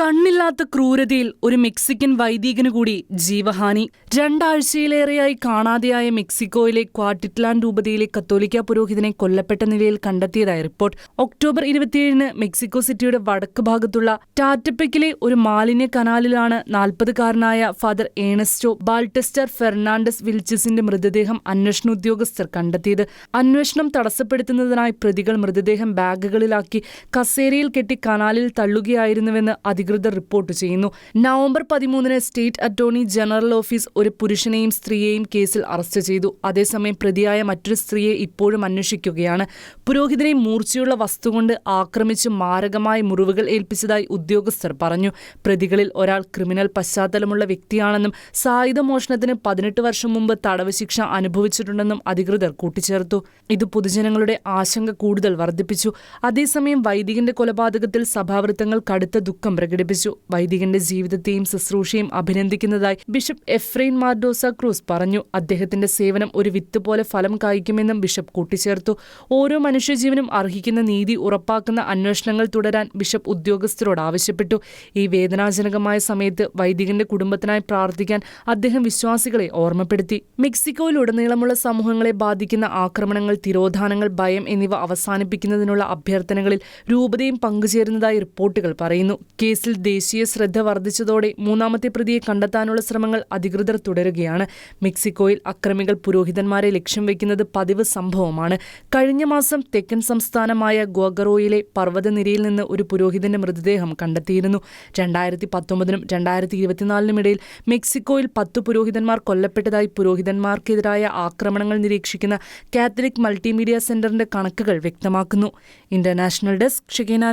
കണ്ണില്ലാത്ത ക്രൂരതയിൽ ഒരു മെക്സിക്കൻ വൈദികനു കൂടി ജീവഹാനി. രണ്ടാഴ്ചയിലേറെയായി കാണാതെയായ മെക്സിക്കോയിലെ ക്വാട്ടിറ്റ്ലാൻ രൂപതയിലെ കത്തോലിക്ക പുരോഹിതനെ കൊല്ലപ്പെട്ട നിലയിൽ കണ്ടെത്തിയതായി റിപ്പോർട്ട്. ഒക്ടോബർ ഇരുപത്തിയേഴിന് മെക്സിക്കോ സിറ്റിയുടെ വടക്ക് ഭാഗത്തുള്ള ടാറ്റപ്പെക്കിലെ ഒരു മാലിന്യ കനാലിലാണ് നാൽപ്പതുകാരനായ ഫാദർ ഏണസ്റ്റോ ബാൾട്ടസ്റ്റർ ഫെർണാണ്ടസ് വിൽച്ചസിന്റെ മൃതദേഹം അന്വേഷണ ഉദ്യോഗസ്ഥർ കണ്ടെത്തിയത്. അന്വേഷണം തടസ്സപ്പെടുത്തുന്നതിനായി പ്രതികൾ മൃതദേഹം ബാഗുകളിലാക്കി കസേരയിൽ കെട്ടി കനാലിൽ തള്ളുകയായിരുന്നുവെന്ന് അധികൃതർ റിപ്പോർട്ട് ചെയ്യുന്നു. നവംബർ പതിമൂന്നിന് സ്റ്റേറ്റ് അറ്റോർണി ജനറൽ ഓഫീസ് ഒരു പുരുഷനെയും സ്ത്രീയെയും കേസിൽ അറസ്റ്റ് ചെയ്തു. അതേസമയം പ്രതിയായ മറ്റൊരു സ്ത്രീയെ ഇപ്പോഴും അന്വേഷിക്കുകയാണ്. പുരോഹിതനെ മൂർച്ചയുള്ള വസ്തു കൊണ്ട് ആക്രമിച്ച് മാരകമായ മുറിവുകൾ ഏൽപ്പിച്ചതായി ഉദ്യോഗസ്ഥർ പറഞ്ഞു. പ്രതികളിൽ ഒരാൾ ക്രിമിനൽ പശ്ചാത്തലമുള്ള വ്യക്തിയാണെന്നും സായുധ മോഷണത്തിന് പതിനെട്ട് വർഷം മുമ്പ് തടവ് ശിക്ഷ അനുഭവിച്ചിട്ടുണ്ടെന്നും അധികൃതർ കൂട്ടിച്ചേർത്തു. ഇത് പൊതുജനങ്ങളുടെ ആശങ്ക കൂടുതൽ വർദ്ധിപ്പിച്ചു. അതേസമയം വൈദികന്റെ കൊലപാതകത്തിൽ സഭാവൃത്തങ്ങൾ കടുത്ത ദുഃഖം പ്രകടിപ്പിച്ചു. വൈദികന്റെ ജീവിതത്തെയും ശുശ്രൂഷയും അഭിനന്ദിക്കുന്നതായി ബിഷപ്പ് എഫ്രൈൻ മാർഡോസ ക്രൂസ് പറഞ്ഞു. അദ്ദേഹത്തിന്റെ സേവനം ഒരു വിത്ത് പോലെ ഫലം കായ്ക്കുമെന്നും ബിഷപ്പ് കൂട്ടിച്ചേർത്തു. ഓരോ മനുഷ്യജീവനും അർഹിക്കുന്ന നീതി ഉറപ്പാക്കുന്ന അന്വേഷണങ്ങൾ തുടരാൻ ബിഷപ്പ് ഉദ്യോഗസ്ഥരോട് ആവശ്യപ്പെട്ടു. ഈ വേദനാജനകമായ സമയത്ത് വൈദികന്റെ കുടുംബത്തിനായി പ്രാർത്ഥിക്കാൻ അദ്ദേഹം വിശ്വാസികളെ ഓർമ്മപ്പെടുത്തി. മെക്സിക്കോയിലുടനീളമുള്ള സമൂഹങ്ങളെ ബാധിക്കുന്ന ആക്രമണങ്ങൾ തിരോധാനങ്ങൾ ഭയം എന്നിവ അവസാനിപ്പിക്കുന്നതിനുള്ള അഭ്യർത്ഥനകളിൽ രൂപതയും പങ്കുചേരുന്നതായി റിപ്പോർട്ടുകൾ പറയുന്നു. കേസിൽ ദേശീയ ശ്രദ്ധ വർദ്ധിച്ചതോടെ മൂന്നാമത്തെ പ്രതിയെ കണ്ടെത്താനുള്ള ശ്രമങ്ങൾ അധികൃതർ തുടരുകയാണ്. മെക്സിക്കോയിൽ അക്രമികൾ പുരോഹിതന്മാരെ ലക്ഷ്യം വയ്ക്കുന്നത് പതിവ് സംഭവമാണ്. കഴിഞ്ഞ മാസം തെക്കൻ സംസ്ഥാനമായ ഗോഗറോയിലെ പർവതനിരയിൽ നിന്ന് ഒരു പുരോഹിതന്റെ മൃതദേഹം കണ്ടെത്തിയിരുന്നു. രണ്ടായിരത്തി പത്തൊമ്പതിനും രണ്ടായിരത്തി ഇരുപത്തിനാലിനും ഇടയിൽ മെക്സിക്കോയിൽ പത്ത് പുരോഹിതന്മാർ കൊല്ലപ്പെട്ടതായി പുരോഹിതന്മാർക്കെതിരായ ആക്രമണങ്ങൾ നിരീക്ഷിക്കുന്ന കാത്തലിക് മൾട്ടിമീഡിയ സെന്ററിന്റെ കണക്കുകൾ വ്യക്തമാക്കുന്നു. International desk ഷെഗേന